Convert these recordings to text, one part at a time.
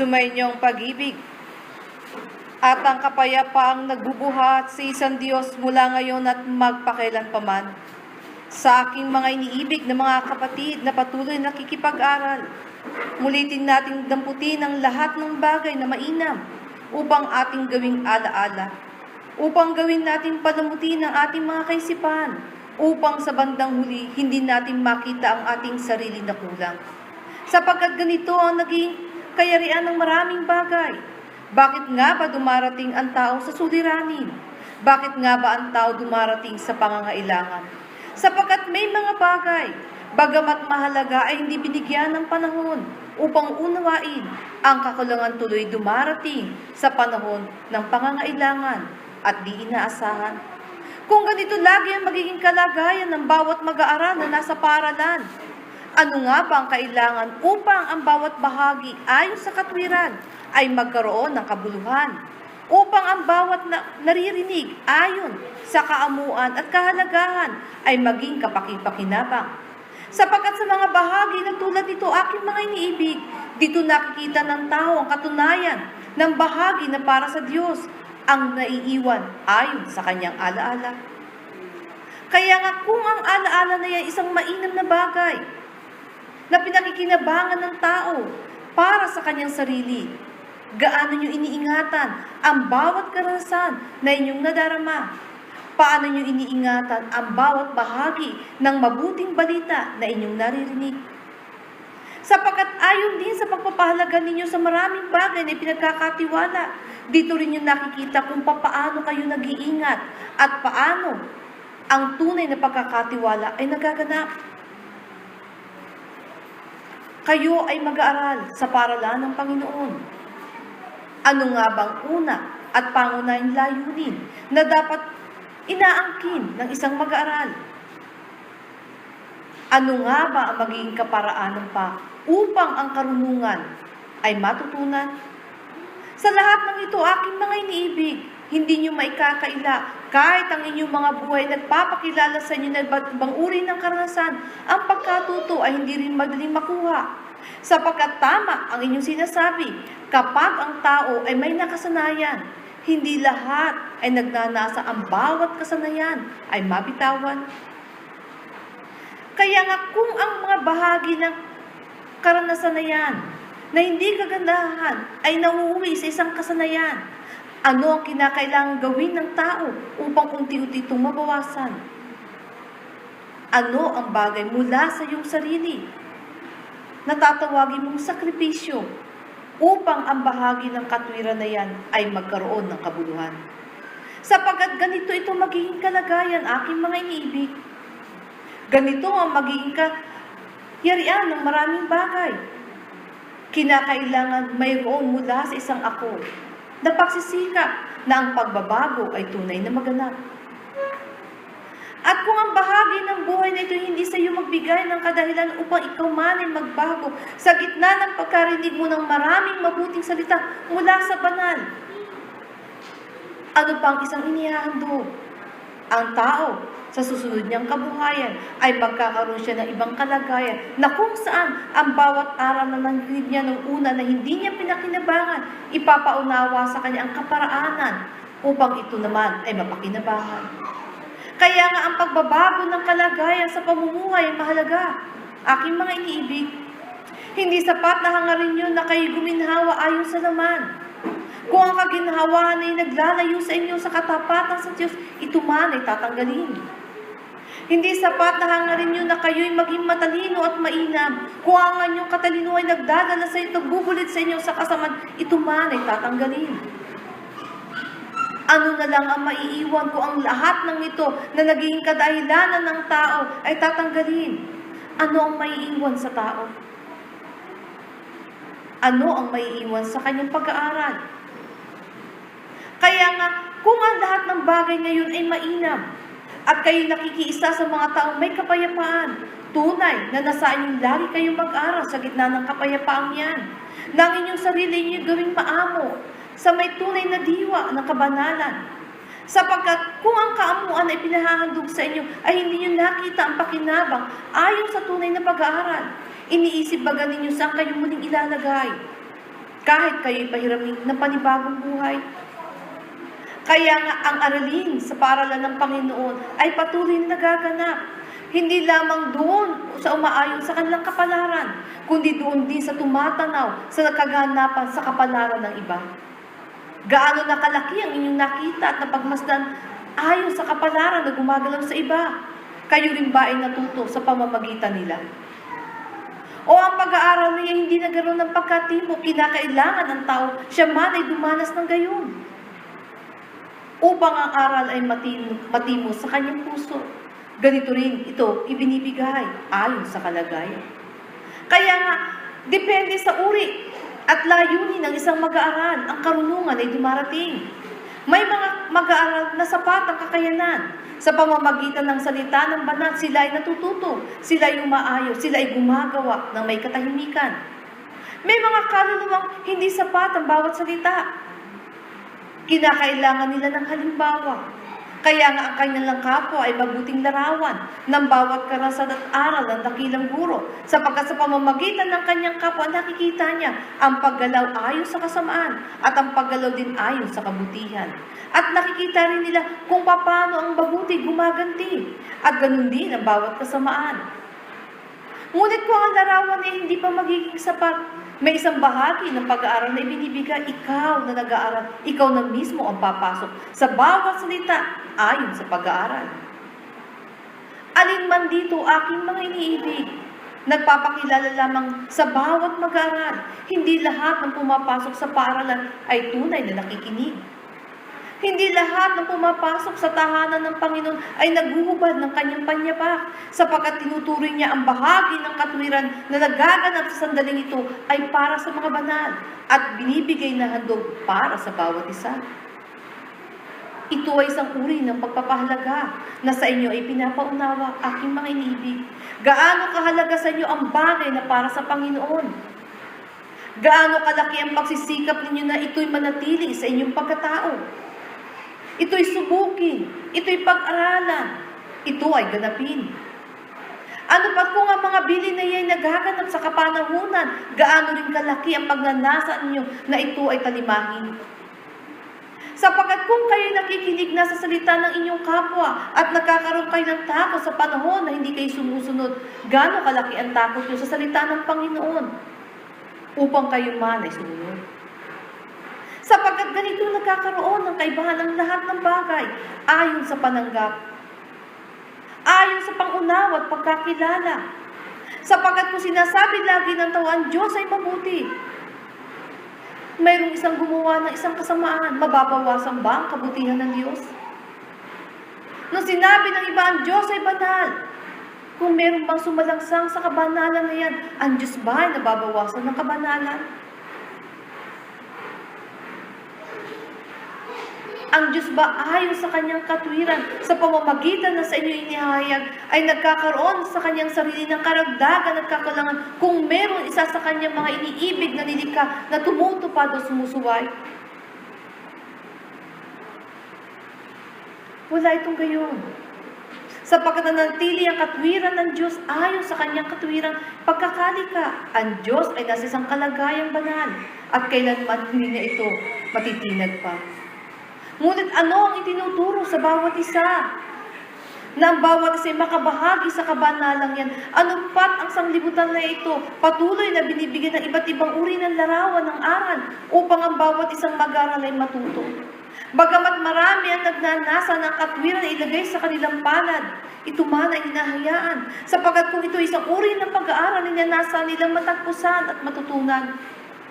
Sumainyong pag-ibig at ang kapayapaang nagbubuhat sa isang Diyos mula ngayon at magpakailanpaman. Sa aking mga iniibig na mga kapatid na patuloy nakikipag-aral, mulitin nating damputin ang lahat ng bagay na mainam upang ating gawing alaala, upang gawin natin palamutin ang ating mga kaisipan, upang sa bandang huli hindi natin makita ang ating sarili na kulang. Sapagkat ganito ang naging kayarian ng maraming bagay. Bakit nga ba dumarating ang tao sa suliranin? Bakit nga ba ang tao dumarating sa pangangailangan? Sapagkat may mga bagay, bagamat mahalaga ay hindi binigyan ng panahon upang unawain ang kakulangan tuloy dumarating sa panahon ng pangangailangan at di inaasahan. Kung ganito lagi ang magiging kalagayan ng bawat mag-aaral na nasa paaralan, ano nga ba ang kailangan upang ang bawat bahagi ayon sa katwiran ay magkaroon ng kabuluhan? Upang ang bawat na, naririnig ayon sa kaamuan at kahalagahan ay maging kapakipakinabang. Sapagkat sa mga bahagi na tulad nito aking mga iniibig, dito nakikita ng tao ang katunayan ng bahagi na para sa Diyos ang naiiwan ayon sa kanyang alaala. Kaya nga kung ang alaala na yan isang mainam na bagay, na pinakikinabangan ng tao para sa kanyang sarili. Gaano nyo iniingatan ang bawat karanasan na inyong nadarama? Paano nyo iniingatan ang bawat bahagi ng mabuting balita na inyong naririnig? Sapagkat ayon din sa pagpapahalaga ninyo sa maraming bagay na pinagkakatiwala, dito rin yung nakikita kung papaano kayo nag-iingat at paano ang tunay na pagkakatiwala ay nagaganap. Kayo ay mag-aaral sa paralan ng Panginoon. Ano nga bang una at pangunahing layunin na dapat inaangkin ng isang mag-aaral? Ano nga ba ang magiging kaparaanan pa upang ang karunungan ay matutunan? Sa lahat ng ito, aking mga iniibig, hindi nyo maikakaila kahit ang inyong mga buhay nagpapakilala sa inyo na iba't ibang uri ng karanasan, ang pagkatuto ay hindi rin madaling makuha. Sapagkat tama ang inyong sinasabi, kapag ang tao ay may nakasanayan, hindi lahat ay nagnanasa ang bawat kasanayan ay mabitawan. Kaya nga kung ang mga bahagi ng karanasan na yan, na hindi kagandahan, ay nauuwi sa isang kasanayan, ano ang kinakailangan gawin ng tao upang unti-unti itong mabawasan? Ano ang bagay mula sa iyong sarili na tatawagin mong sakripisyo upang ang bahagi ng katwiran na yan ay magkaroon ng kabuluhan? Sapagkat ganito ito magiging kalagayan, aking mga iniibig. Ganito ang magiging kayarian ng maraming bagay. Kinakailangan mayroon mula sa isang ako na pagsisikap na ang pagbabago ay tunay na maganap. At kung ang bahagi ng buhay na ito hindi sa iyo magbigay ng kadahilan upang ikaw man ay magbago sa gitna ng pagkarinig mo ng maraming mabuting salita mula sa banal, ano pang isang inihahandog? Ang tao sa susunod niyang kabuhayan ay magkakaroon siya ng ibang kalagayan na kung saan ang bawat aral na narinig niya nung una na hindi niya pinakinabangan, ipapaunawa sa kanya ang kaparaanan upang ito naman ay mapakinabangan. Kaya nga ang pagbabago ng kalagayan sa pamumuhay ay mahalaga. Aking mga iniibig, hindi sapat na hangarin nyo na kayo guminhawa ayon sa laman. Kung ang kaginhawaan ay naglalayo sa inyo sa katapatan sa Diyos, ito man ay tatanggalin. Hindi sapat na hangarin nyo na kayo'y maging matalino at mainam. Kung ang inyong katalino ay nagdadala sa inyo, nagbubulit sa inyo sa kasaman, ito man ay tatanggalin. Ano na lang ang maiiwan ko ang lahat ng ito na naging kadahilanan ng tao ay tatanggalin? Ano ang maiiwan sa tao? Ano ang maiiwan sa kanyang pag-aaral? Kaya nga, kung ang lahat ng bagay ngayon ay mainam, at kayo nakikiisa sa mga taong may kapayapaan, tunay na nasa inyong lagi kayong mag-aral sa gitna ng kapayapaang yan, nang inyong sarili niyo gawing maamo sa may tunay na diwa ng kabanalan. Sapagkat kung ang kaamuan ay pinahahandog sa inyo ay hindi niyo nakita ang pakinabang ayon sa tunay na pag-aaral, iniisip baga ninyo saan kayo muling ilalagay. kahit kayo'y pahiramin ng panibagong buhay. Kaya nga ang aralin sa paaralan ng Panginoon ay patuloy na nagaganap. Hindi lamang doon sa umaayon sa kanilang kapalaran, kundi doon din sa tumatanaw sa nakaganapan sa kapalaran ng iba. Gaano na kalaki ang inyong nakita at napagmasdan ayon sa kapalaran na gumagalaw sa iba. Kayo rin ba ay natuto sa pamamagitan nila? O ang pag-aaral niya hindi nagkaroon ng pagkatimo, kinakailangan ng tao, siya man ay dumanas ng gayon. Upang ang aral ay matimo sa kanyang puso. Ganito rin ito ibinibigay ayon sa kalagayan. Kaya nga, depende sa uri at layunin ng isang mag-aaral, ang karunungan ay dumarating. May mga mag-aaral na sapat ang kakayanan. Sa pamamagitan ng salita ng banal, sila ay natututo, sila ay umaayos, sila ay gumagawa ng may katahimikan. May mga kaluluwang hindi sapat ang bawat salita. Kinakailangan nila ng halimbawa. Kaya nga ang kanilang kapwa ay mabuting larawan ng bawat karasan at aral ng dakilang guro. Sapagkat sa pamamagitan ng kanyang kapwa, nakikita niya ang paggalaw ayon sa kasamaan at ang paggalaw din ayon sa kabutihan. At nakikita rin nila kung paano ang mabuti gumaganti at ganun din ang bawat kasamaan. Ngunit kung ang larawan ay hindi pa magiging sapat, may isang bahagi ng pag-aaral na ibinibigay ikaw na nag-aaral, ikaw na mismo ang papasok sa bawat salita ayon sa pag-aaral. Alin man dito aking mga iniibig, nagpapakilala lamang sa bawat mag-aaral. Hindi lahat ng pumapasok sa paaralan ay tunay na nakikinig. Hindi lahat ng pumapasok sa tahanan ng Panginoon ay naguhubad ng kanyang panyapak sapagkat tinuturing niya ang bahagi ng katwiran na nagaganap sa sandaling ito ay para sa mga banal at binibigay na handog para sa bawat isa. Ito ay isang uri ng pagpapahalaga na sa inyo ay pinapaunawa aking mga iniibig. Gaano kahalaga sa inyo ang bagay na para sa Panginoon? Gaano kalaki ang pagsisikap ninyo na ito'y manatili sa inyong pagkatao? Ito'y subukin. Ito'y pag-aralan. Ito ay ganapin. Ano pa kung ang mga bilin na iyan nagaganap sa kapanahunan, gaano rin kalaki ang pagnanasa ninyo na ito ay talimahin? Sapagkat kung kayo nakikinig na sa salita ng inyong kapwa at nakakaroon kayo ng takot sa panahon na hindi kayo sumusunod, gaano kalaki ang takot nyo sa salita ng Panginoon upang kayo man ay sumunod. Sapagkat ganito nagkakaroon ng kaibahan ng lahat ng bagay ayon sa pananggap. Ayon sa pangunawa at pagkakilala. Sapagkat kung sinasabi lagi ng tao ang Diyos ay mabuti, mayroong isang gumawa ng isang kasamaan, mababawasan ba ang kabutihan ng Diyos? Nung sinabi ng iba ang Diyos ay banal, kung meron bang sumalangsang sa kabanalan na yan, ang Diyos ba ay nababawasan ng kabanalan? Ang Diyos ba ayon sa kanyang katwiran sa pamamagitan na sa inyo inihayag ay nagkakaroon sa kanyang sarili ng karagdagan at kakulangan kung meron isa sa kanyang mga iniibig na nilikha na tumutupad o sumusuway? Wala itong gayon. Sapagkat nanatili ang katwiran ng Diyos ayon sa kanyang katwiran pagkakalika. Ang Diyos ay nasa isang kalagayang banal at kailanman hindi na ito matitinag pa. Ngunit ano ang itinuturo sa bawat isa? Na ang bawat isa ay makabahagi sa kabanalang yan. Ano pat ang sanglibutan na ito? Patuloy na binibigyan ng iba't ibang uri ng larawan ng aral upang ang bawat isang mag-aral ay matuto. Bagamat marami ang nagnanasa ng katwiran ilagay sa kanilang palad, ito man ay hinahayaan. Sapagat kung ito isang uri ng pag-aaral na nasa nilang matagpusan at matutunan,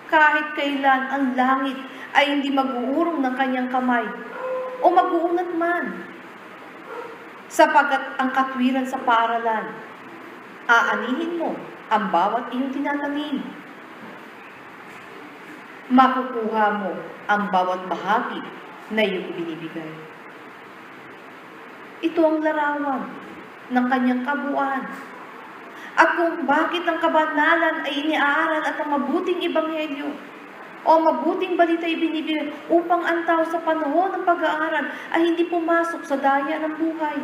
kahit kailan ang langit ay hindi mag-uurong ng kanyang kamay o mag-uunat man. Sapagkat ang katwiran sa paaralan, aanihin mo ang bawat iyong tinatanim. Makukuha mo ang bawat bahagi na iyong ibinibigay. Ito ang larawan ng kanyang kabuuan at kung bakit ang kabanalan ay iniaaral at ang mabuting ebanghelyo o mabuting balita ay binibigay upang ang tao sa panahon ng pag-aaral ay hindi pumasok sa daya ng buhay.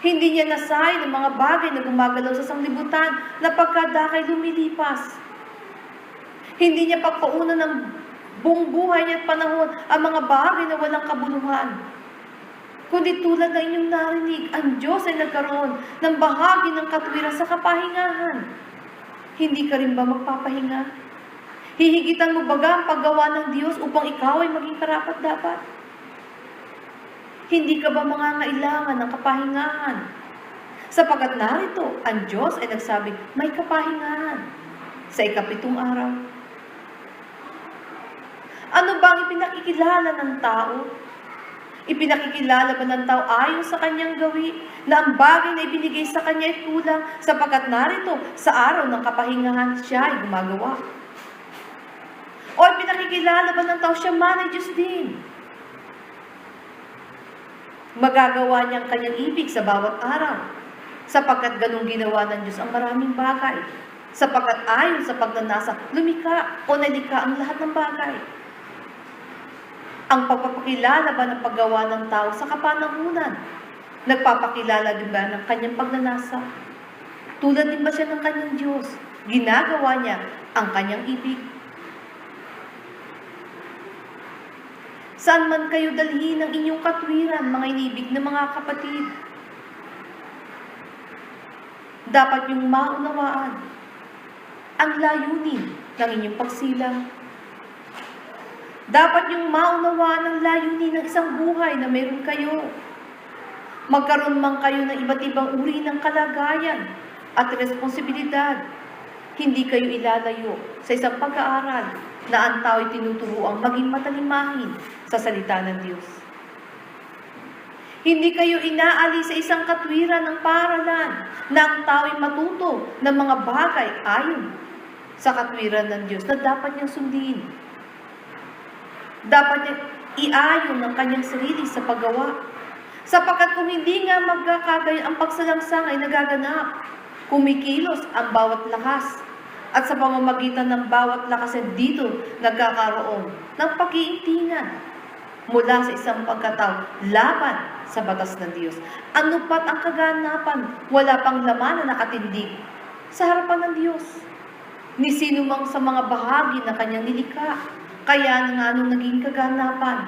Hindi niya nasay ng mga bagay na gumagalaw sa sanglibutan na pagkadakay lumilipas. Hindi niya pagpauna ng buong buhay niya at panahon ang mga bagay na walang kabuluhan. Kundi tulad ng inyong narinig, ang Diyos ay nagkaroon ng bahagi ng katwiran sa kapahingahan. Hindi ka rin ba magpapahinga? Hihigitan mo baga ang paggawa ng Diyos upang ikaw ay maging karapat dapat? Hindi ka ba mangangailangan ng kapahingahan? Sapagkat narito, ang Diyos ay nagsabi, may kapahingahan sa ikapitong araw. Ano ba ang ipinakikilala ng tao? Ipinakikilala ba ng tao ayon sa kanyang gawi na ang bagay na ibinigay sa kanya ay kulang sapagkat narito sa araw ng kapahingahan siya ay gumagawa? O ipinakikilala ba ng tao siya man ay Diyos din? Magagawa niya ang kanyang ibig sa bawat araw sapagkat ganong ginawa ng Diyos ang maraming bagay sapagkat ayon sa pagnanasa, lumika o nalika ang lahat ng bagay. Ang pagpapakilala ba ng paggawa ng tao sa kapanahunan? Nagpapakilala din ba ng kanyang pagnanasa? Tulad din ba siya ng kanyang Diyos? Ginagawa niya ang kanyang ibig. Saan man kayo dalhin ang inyong katwiran, mga inibig na mga kapatid? Dapat yung maunawaan ang layunin ng inyong pagsilang. Dapat yung maunawaan ang layunin ng isang buhay na meron kayo. Magkaroon man kayo ng iba't ibang uri ng kalagayan at responsibilidad. Hindi kayo ilalayo sa isang pag-aaral na ang tao'y tinuturuang maging matalimahin sa salita ng Diyos. Hindi kayo inaali sa isang katwiran ng paralan na ang tao'y matuto ng mga bagay ayon sa katwiran ng Diyos na dapat niyang sundin. Dapat iayon ng kanyang sarili sa paggawa. Sapagkat kung hindi nga magkakagay ang pagsalangsang ay nagaganap, kumikilos ang bawat lakas. At sa pamamagitan ng bawat lakas ay dito nagkakaroon ng pag-iintingan mula sa isang pagkatao laban sa batas ng Diyos. Ano pat ang kaganapan, wala pang laman na nakatindig sa harapan ng Diyos. Ni sino mang sa mga bahagi na kanyang nilikha. Kaya nga nung naging kaganapan,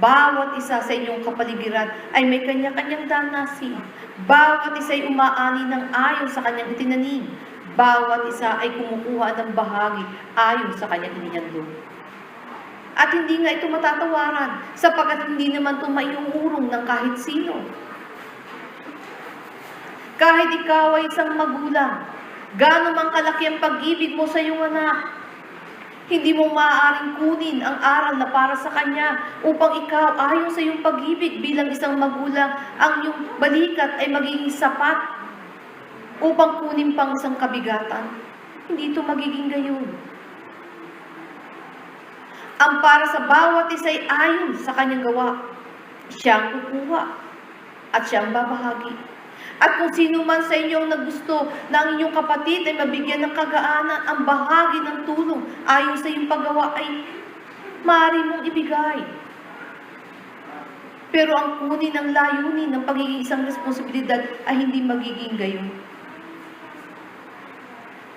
bawat isa sa inyong kapaligiran ay may kanya-kanyang danasin. Bawat isa ay umaani ng ayon sa kanyang itinanim. Bawat isa ay kumukuha ng bahagi ayon sa kanyang inihandog. At hindi nga ito matatawaran sapagkat hindi naman ito maiuurong ng kahit sino. Kahit ikaw ay isang magulang, gaano mang kalaki ang pag-ibig mo sa iyong anak, hindi mo maaaring kunin ang aral na para sa kanya upang ikaw ayon sa iyong pag-ibig bilang isang magulang, ang iyong balikat ay magiging sapat upang kunin pang isang kabigatan. Hindi ito magiging gayon. Ang para sa bawat isa ay ayon sa kanyang gawa. Siyang kukuha at siyang babahagi. At kung sino man sa inyong nagusto na ang inyong kapatid ay mabigyan ng kagaanan, ang bahagi ng tulong ayon sa iyong paggawa ay maaari mong ibigay. Pero ang kunin ng layunin ng pagiging isang responsibilidad ay hindi magiging gayon.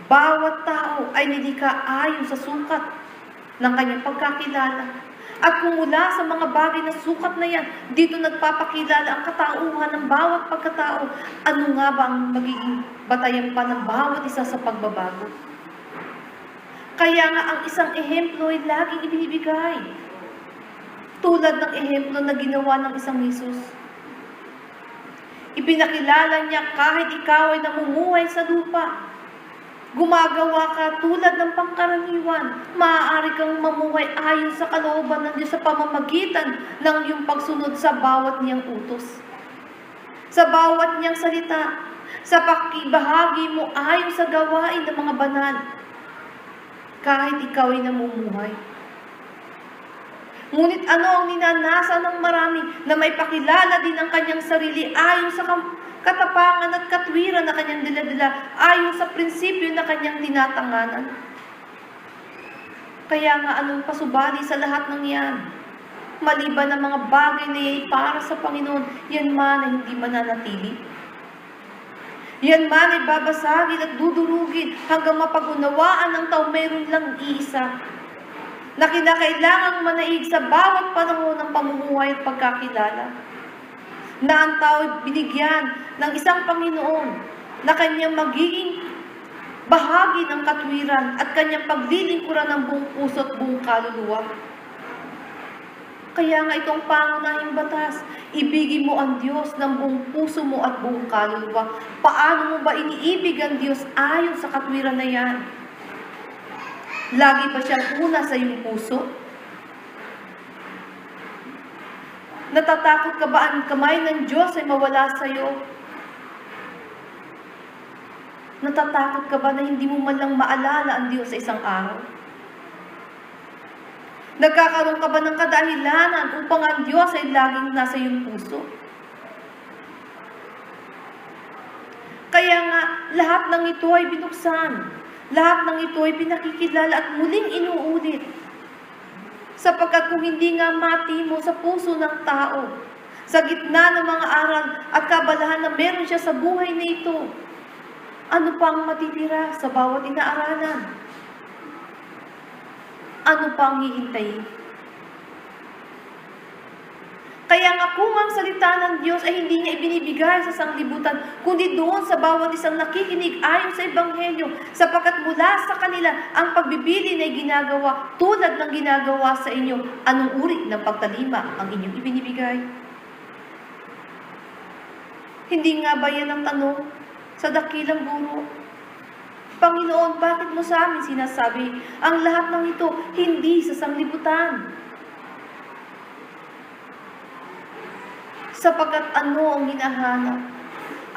Bawat tao ay nilikha ayon sa sukat ng kanyang pagkakilala. At kung mula sa mga bagay na sukat na yan, dito nagpapakilala ang katauhan ng bawat pagkatao, ano nga ba ang magiging batayan pa ng bawat isa sa pagbabago? Kaya nga ang isang ehemplo ay laging ibinibigay. Tulad ng ehemplo na ginawa ng isang Jesus. Ipinakilala niya kahit ikaw ay namumuhay sa lupa, gumagawa ka tulad ng pangkaraniwan, maaari kang mamuhay ayon sa kalooban ng Diyos sa pamamagitan ng iyong pagsunod sa bawat niyang utos. Sa bawat niyang salita, sa pakibahagi mo ayon sa gawain ng mga banal, kahit ikaw ay namumuhay. Ngunit ano ang ninanasa ng marami na may pakilala din ang kanyang sarili ayon sa katapangan at katwiran na kanyang diladala ayon sa prinsipyo na kanyang tinatanganan. Kaya nga anong pasubali sa lahat ng yan? Maliban ang mga bagay na iyay para sa Panginoon, yan man ay hindi mananatili. Yan man ay babasagin at dudurugin hanggang mapagunawaan ng tao mayroon lang iisa na kinakailangang manaig sa bawat panahon ng pamumuhay at pagkakilala. Na ang tao binigyan ng isang Panginoon na kanyang magiging bahagi ng katwiran at kanyang paglilingkuran ng buong puso at buong kaluluwa. Kaya nga itong pangunahing batas, ibigin mo ang Diyos ng buong puso mo at buong kaluluwa. Paano mo ba iniibig ang Diyos ayon sa katwiran na yan? Lagi ba siyang una sa iyong puso? Natatakot ka ba ang kamay ng Diyos ay mawala sa iyo? Natatakot ka ba na hindi mo man lang maalala ang Diyos sa isang araw? Nagkakaroon ka ba ng kadahilanan upang ang Diyos ay laging nasa iyong puso? Kaya nga, lahat ng ito ay binuksan. Lahat ng ito ay pinakikilala at muling inuulit. Sapagkat kung hindi nga mati mo sa puso ng tao, sa gitna ng mga aral at kabalahan na meron siya sa buhay na ito, ano pang matitira sa bawat inaaralan? Ano pang hihintayin? Kaya nga kung ang salita ng Diyos ay hindi niya ibinibigay sa sanglibutan, kundi doon sa bawat isang nakikinig ayon sa Ebanghelyo, sapagkat mula sa kanila ang pagbibili na ginagawa tulad ng ginagawa sa inyo, anong uri ng pagtalima ang inyong ibinibigay? Hindi nga ba yan ang tanong sa dakilang guro? Panginoon, bakit mo sa amin sinasabi ang lahat ng ito hindi sa sanglibutan? Sapagkat ano ang hinahanap?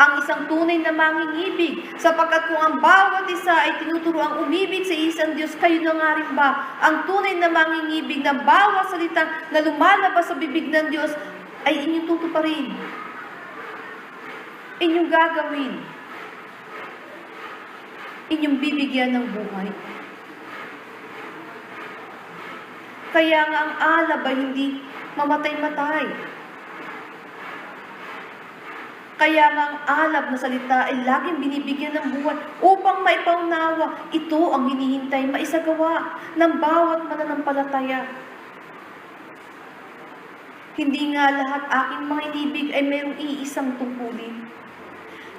Ang isang tunay na mangingibig, sapagkat kung ang bawat isa ay tinuturo ang umibig sa isang Diyos, kayo na nga rin ba? Ang tunay na mangingibig na bawat salita na lumalabas sa bibig ng Diyos ay inyong tutuparin. Inyong gagawin. Inyong bibigyan ng buhay. Kaya nga ang alab ay hindi mamatay-matay. Kaya nga ang alab na salita ay laging binibigyan ng buhay upang maipaunawa. Ito ang hinihintay maisagawa ng bawat mananampalataya. Hindi nga lahat aking mga inibig ay mayroong iisang tungkulin.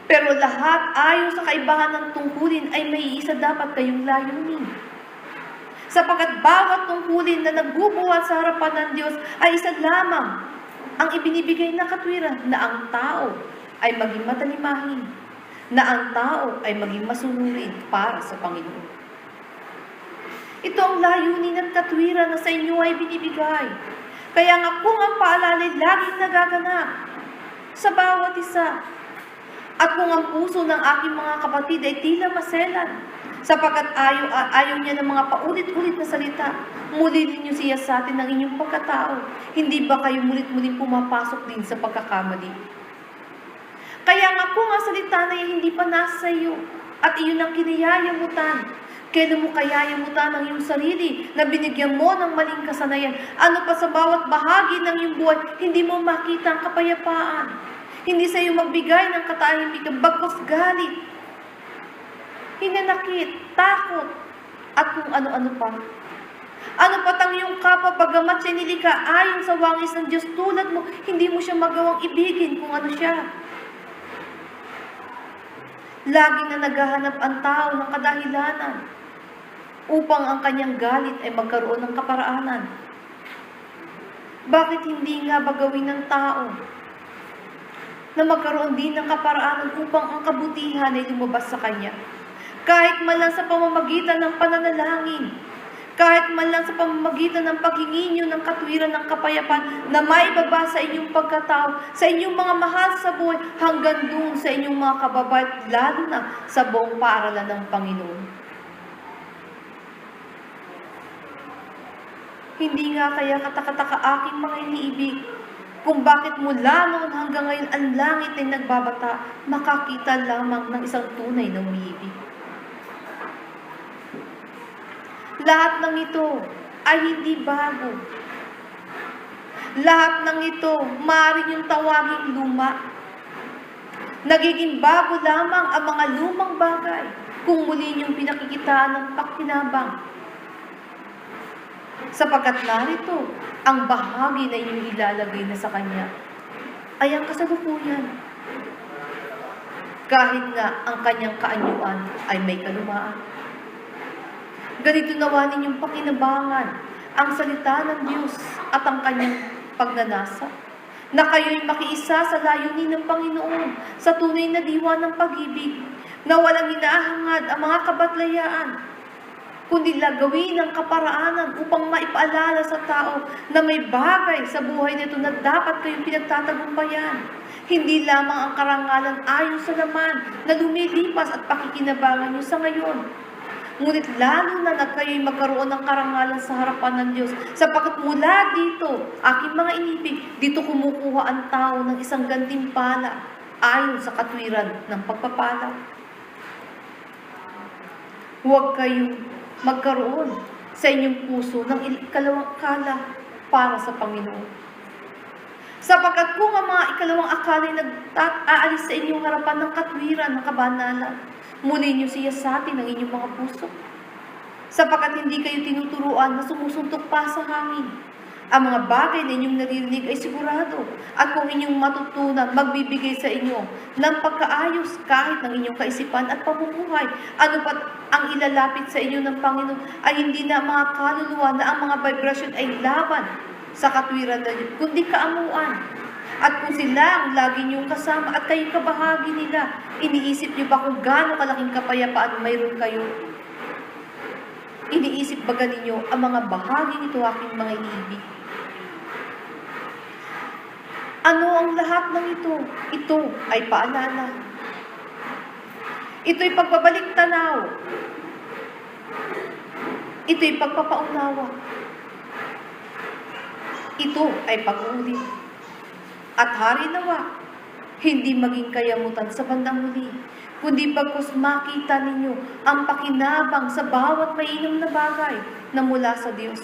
Pero lahat ayon sa kaibahan ng tungkulin ay may iisa dapat kayong layunin. Sapagkat bawat tungkulin na nagbubuhat sa harapan ng Diyos ay isa lamang ang ibinibigay na katwiran na ang tao ay maging matalimahin, na ang tao ay maging masunurin para sa Panginoon. Ito ang layunin at katwiran na sa inyo ay binibigay. Kaya nga kung ang paalalay laging nagaganap sa bawat isa, at kung ang puso ng aking mga kapatid ay tila maselan, sapagkat ayaw, ayaw niya ng mga paulit-ulit na salita, muli ninyo siya sa atin ng inyong pagkatao. Hindi ba kayo mulit-muling pumapasok din sa pagkakamali? Kaya nga kung ang salita na yan hindi pa nasa iyo at iyon ang kinayayamutan, kailan mo kayayamutan ang iyong sarili na binigyan mo ng maling kasanayan? Ano pa sa bawat bahagi ng iyong buhay, hindi mo makita ang kapayapaan. Hindi sa iyo magbigay ng katahimikan, bagkos galit, hinanakit, takot, at kung ano-ano pa. Ano patang iyong kapwa bagamat siya nilika ayon sa wangis ng Diyos tulad mo, hindi mo siya magawang ibigin kung ano siya. Lagi na naghahanap ang tao ng kadahilanan upang ang kanyang galit ay magkaroon ng kaparaanan. Bakit hindi nga bagawin ng tao na magkaroon din ng kaparaanan upang ang kabutihan ay lumabas sa kanya? Kahit man lang sa pamamagitan ng pananalangin, kahit man lang sa pamamagitan ng paghingi nyo ng katwiran ng kapayapaan na may baba sa inyong pagkatao, sa inyong mga mahal sa buhay, hanggang doon sa inyong mga kababayan, lalo na sa buong paaralan ng Panginoon. Hindi nga kaya katakataka aking mga iniibig, kung bakit mula noon hanggang ngayon ang langit ay nagbabata, makakita lamang ng isang tunay na umiibig. Lahat ng ito ay hindi bago. Lahat ng ito, maaaring yung tawaging luma. Nagiging bago lamang ang mga lumang bagay kung muli niyong pinakikitaan ng pakinabang. Sapagkat narito, ang bahagi na inyong ilalagay na sa Kanya ay ang kasalukuyan. Kahit nga ang kanyang kaanyuan ay may kalumaan. Ganito nawa ninyong pakinabangan ang salita ng Diyos at ang kanyang pagnanasa na kayo'y makiisa sa layunin ng Panginoon sa tunay na diwa ng pag-ibig na walang hinahangad ang mga kabatlayaan kundi lagawin ang kaparaanan upang maipaalala sa tao na may bagay sa buhay nito na dapat kayong pinagtatagumpayan. Hindi lamang ang karangalan ayon sa laman na lumilipas at pakikinabangan niyo sa ngayon. Ngunit lalo na na kayo'y magkaroon ng karangalan sa harapan ng Diyos. Sapagkat mula dito, aking mga inibig, dito kumukuha ang tao ng isang gantimpala ayon sa katwiran ng pagpapala. Huwag kayong magkaroon sa inyong puso ng ikalawang akala para sa Panginoon. Sapagkat kung ang mga ikalawang akala ay nag-aalis sa inyong harapan ng katwiran, ng kabanalan, muli niyo siya sa atin ng inyong mga puso. Sapagkat hindi kayo tinuturuan na sumusuntok pa sa hangin. Ang mga bagay na inyong naririnig ay sigurado. At kung inyong matutunan, magbibigay sa inyo ng pagkaayos kahit ng inyong kaisipan at pamumuhay. Ano pat ang ilalapit sa inyo ng Panginoon ay hindi na mga kaluluwa na ang mga vibration ay laban sa katwiran na yun, kundi kaamuan. At kung sila ang lagi niyong kasama at kayong kabahagi nila, iniisip niyo ba kung gaano kalaking kapayapaan mayroon kayo? Iniisip ba ninyo ang mga bahagi nito aking mga iniibig? Ano ang lahat ng ito? Ito ay paalala. Ito'y pagbabalik tanaw. Ito'y pagpapaunawa. Ito ay pag-uulit. At hari nawa, hindi maging kayamutan sa bandang huli, kundi bagkus makita ninyo ang pakinabang sa bawat mainam na bagay na mula sa Diyos.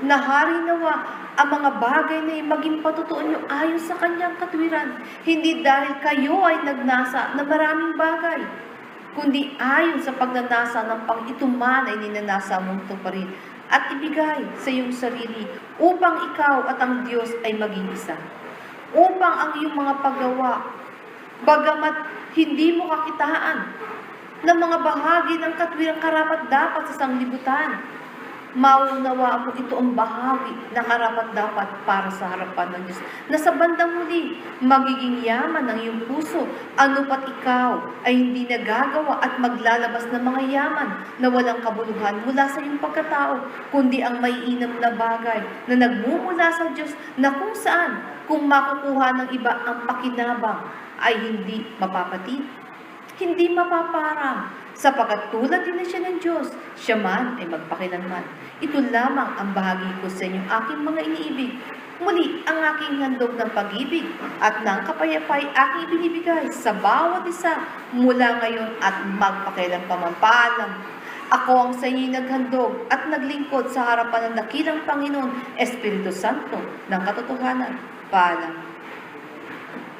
Na hari nawa, ang mga bagay na maging patutuon nyo ayon sa kanyang katwiran, hindi dahil kayo ay nagnasa na maraming bagay, kundi ayon sa pagnanasa ng pang-ituman ay ninanasa mong tuparin at ibigay sa iyong sarili upang ikaw at ang Diyos ay maging isa. Upang ang iyong mga paggawa, bagamat hindi mo kakitaan ng mga bahagi ng katwirang karapat dapat sa sanglibutan, maunawa mo ito ang bahagi na karapat dapat para sa harapan ng Diyos. Na sa bandang huli, magiging yaman ng iyong puso, ano pat ikaw ay hindi nagagawa at maglalabas ng mga yaman na walang kabuluhan mula sa iyong pagkatao, kundi ang maiinam na bagay na nagmumula sa Diyos na kung saan, kung makukuha ng iba ang pakinabang, ay hindi mapapatid, hindi mapaparang, sapagkat tulad din siya ng Diyos, siya man ay magpakilanman. Ito lamang ang bahagi ko sa inyo, aking mga iniibig. Muli, ang aking handog ng pag-ibig at ng kapayapay aking binibigay sa bawat isa mula ngayon at magpakailan pamampalam. Ako ang sa inyo naghandog at naglingkod sa harapan ng dakilang Panginoon, Espiritu Santo ng katotohanan. Paalam.